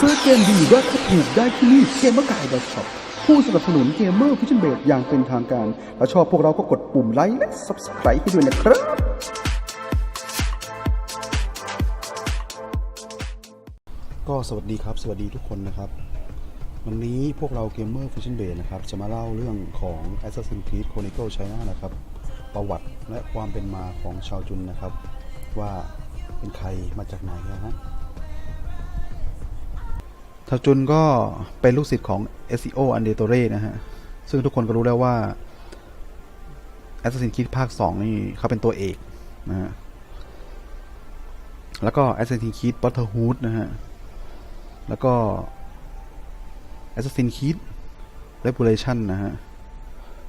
เกมดีราคาถูกได้ที่นี่เกมเมอร์กายดอทช็อปผู้สนับสนุนเกมเมอร์ฟิชเชนเบดอย่างเป็นทางการ และชอบพวกเราก็กดปุ่มไลค์และ Subscribe ให้ด้วยนะครับ ก็สวัสดีครับ สวัสดีทุกคนนะครับ วันนี้พวกเราเกมเมอร์ฟิชเชนเบดนะครับ จะมาเล่าเรื่องของ Assassin's Creed Chronicle China นะครับ ประวัติและความเป็นมาของชาวจุนนะครับ ว่าเป็นใครมาจากไหนนะฮะ ชาจุนก็เป็นลูกศิษย์ของ SEO a n d e t o r e นะฮะ ซึ่งทุกคนก็รู้แล้วว่า Assassin's Creed ภาค 2 นี่เขาเป็นตัวเอกนะฮะ แล้วก็ Assassin's Creed Brotherhood นะฮะ แล้วก็ Assassin's Creed Revelation นะฮะ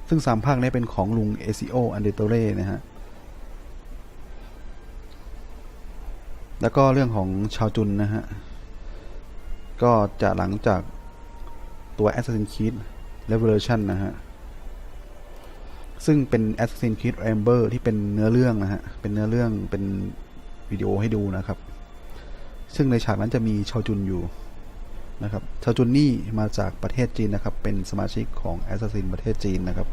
ซึ่งสามภาคนี้เป็นของลุง SEO a n d e t o r e นะฮะแล้วก็เรื่องของชาวจุนนะฮะ ก็จะหลังจากตัว Assassin's Creed Revelation นะฮะ ซึ่งเป็น Assassin's Creed Amber ที่เป็นเนื้อเรื่องนะฮะ เป็นเนื้อเรื่องเป็นวิดีโอให้ดูนะครับ ซึ่งในฉากนั้นจะมีชาวจุนอยู่นะครับชาวจุนนี่มาจากประเทศจีนนะครับ เป็นสมาชิกของ Assassin ประเทศจีนนะครับ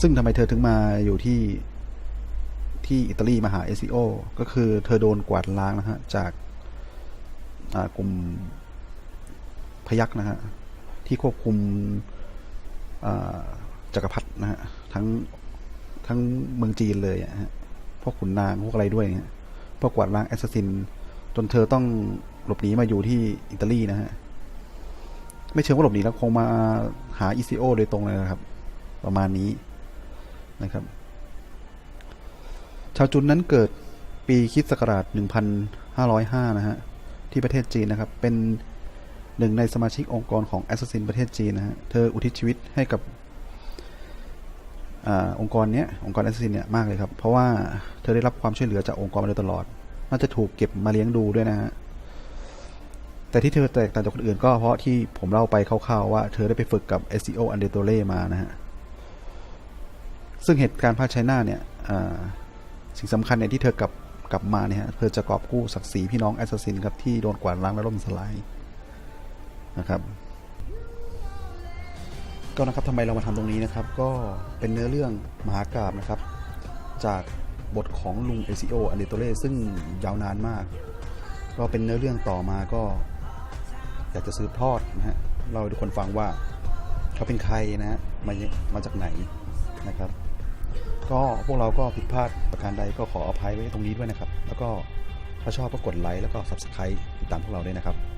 ซึ่งทำไมเธอถึงมาอยู่ที่ที่อิตาลีมาหา SEO ก็คือเธอโดนกวาดล้างนะฮะจาก กลุ่มพยักนะฮะที่ควบคุมจักรพรรดินะฮะทั้งทั้งเมืองจีนเลยฮะพวกขุนนางพวกอะไรด้วยฮะพวกกวาดล้างแอสซัสซิน จนเธอต้องหลบหนีมาอยู่ที่อิตาลีนะฮะไม่เชิงว่าหลบหนีแล้วคงมาหา ECO โอโดยตรงเลยนะครับ ประมาณนี้นะครับ ชาวจุนนั้นเกิดปีคริสต์ศักราช 1505 นะฮะ ที่ประเทศจีนนะครับ เป็นหนึ่งในสมาชิกองค์กรของ Assassin ประเทศจีนนะฮะ เธออุทิศชีวิตให้กับอองค์กรเนี้ย องค์กร Assassin เนี่ยมากเลยครับ เพราะว่าเธอได้รับความช่วยเหลือจากองค์กรมาโดยตลอด น่าจะถูกเก็บมาเลี้ยงดูด้วยนะฮะ แต่ที่เธอแตกต่างจากคนอื่นก็เพราะที่ผมเล่าไปคร่าวๆว่าเธอได้ไปฝึกกับ SEO a n d e t o r e มานะฮะ ซึ่งเหตุการณ์ภาคไชน่าเนี่ยสิ่งสำคัญเนี่ยที่เธอกลับ กลับมาเนี่ยฮะเธอจะกอบกู้ศักดิ์ศรีพี่น้องแอสซัสซินครับที่โดนกวาดล้างและล่มสลายนะครับก็นะครับทำไมเรามาทำตรงนี้นะครับ ก็เป็นเนื้อเรื่องมหากราบนะครับ จากบทของลุงเอซิโออันเดโตเล่ซึ่งยาวนานมาก ก็เป็นเนื้อเรื่องต่อมาก็ อยากจะสืบทอดนะฮะเล่าทุกคนฟังว่าเขาเป็นใครนะฮะมามาจากไหนนะครับ ก็พวกเราก็ผิดพลาดประการใดก็ขออภัยไว้ตรงนี้ด้วยนะครับ แล้วก็ถ้าชอบก็กดไลค์แล้วก็ Subscribe ติดตามพวกเราด้วยนะครับขอบคุณครับ